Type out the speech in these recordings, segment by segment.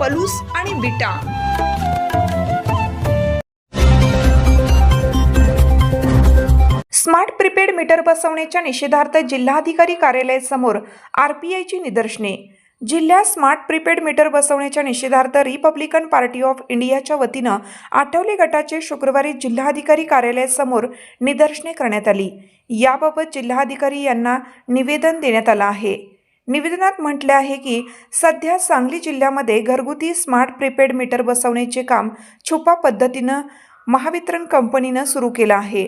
पलूस आणि बिटा. Smart prepaid meter बसवण्याच्या निषेधार्थ जिल्हाधिकारी कार्यालयासमोर आरपीआयची निदर्शने. जिल्ह्यात स्मार्ट प्रीपेड मीटर बसवण्याच्या निषेधार्थ रिपब्लिकन पार्टी ऑफ इंडियाच्या वतीनं आठवले गटाचे शुक्रवारी जिल्हाधिकारी कार्यालयासमोर निदर्शने करण्यात आली. याबाबत जिल्हाधिकारी यांना निवेदन देण्यात आलं आहे. निवेदनात म्हटले आहे की सध्या सांगली जिल्ह्यामध्ये घरगुती स्मार्ट प्रीपेड मीटर बसवण्याचे काम छुपा पद्धतीनं महावितरण कंपनीनं सुरू केलं आहे.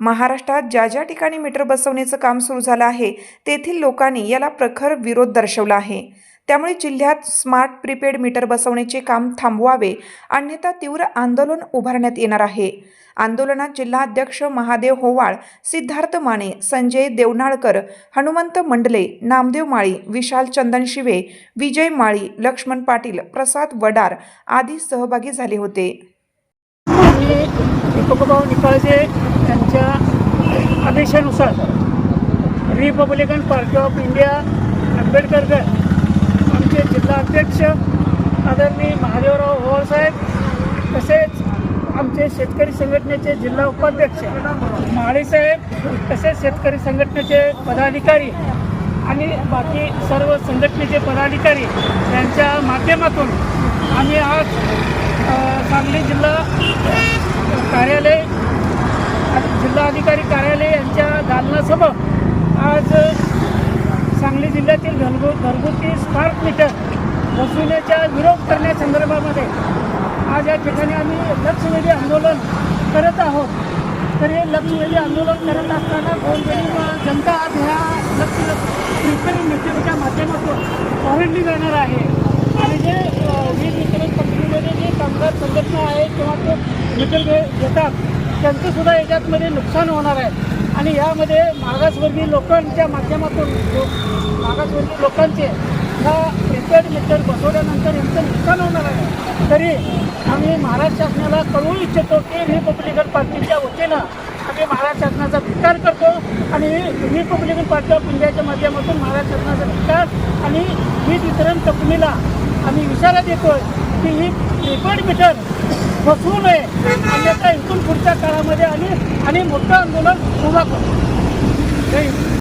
महाराष्ट्रात ज्या ज्या ठिकाणी मीटर बसवण्याचं काम सुरू झालं आहे तेथील लोकांनी याला प्रखर विरोध दर्शवला आहे. त्यामुळे जिल्ह्यात स्मार्ट प्रीपेड मीटर बसवण्याचे काम थांबवावे अन्यथा तीव्र आंदोलन उभारण्यात येणार आहे. आंदोलनात जिल्हाध्यक्ष महादेव होवाळ सिद्धार्थ माने संजय देवनाळकर हनुमंत मंडले नामदेव माळी विशाल चंदन शिवे विजय माळी लक्ष्मण पाटील प्रसाद वडार आदी सहभागी झाले होते. दीपकभाऊ निकाळजे यांच्या आदेशानुसार republican party of India Ambedkar आमचे अध्यक्ष आदरणीय महादेवराव ओवाळ साहेब तसेच आमचे शेतकरी संघटनेचे जिल्हा उपाध्यक्ष माळेसाहेब तसेच शेतकरी संघटनेचे पदाधिकारी आणि बाकी सर्व संघटनेचे पदाधिकारी यांच्या माध्यमातून आम्ही आज सांगली जिल्हा कार्यालय जिल्हाधिकारी कार्यालय यांच्या दालनासमोर आज सांगली जिल्ह्यातील घरगु घरगुती स्मार्ट मीटर बसवण्याच्या विरोध करण्यासंदर्भामध्ये आज या ठिकाणी आम्ही लक्षवेधी आंदोलन करत आहोत. तर हे लक्षवेधी आंदोलन करत असताना कोणतरी जनता आज ह्या लक्ष प्रिपेअरिंग मीटरच्या माध्यमातून ओरडली जाणार आहे. आणि जे वीज वितरण कंपनीमध्ये जे कामगार संघटना आहे किंवा ते मीटर घेतात त्यांचंसुद्धा याच्यातमध्ये नुकसान होणार आहे. आणि यामध्ये मागासवर्गीय लोकांच्या माध्यमातून मागासवर्गीय लोकांचे ह्या प्रिपेड मीटर बसवल्यानंतर यांचं नुकसान होणार आहे. तरी आम्ही महाराष्ट्र शासनाला कळवू इच्छितो की रिपब्लिकन पार्टीच्या वतीनं आम्ही महाराष्ट्र शासनाचा धिक्कार करतो आणि रिपब्लिकन पार्टी ऑफ इंडियाच्या माध्यमातून महाराष्ट्र शासनाचा धिक्कार आणि वीज वितरण कंपनीला आम्ही इशारा देतोय की ही प्रिपेड मीटर बसवू नये. अन्यथा इथून पुढच्या काळामध्ये आणि आणि मोठं आंदोलन उभा करतो जय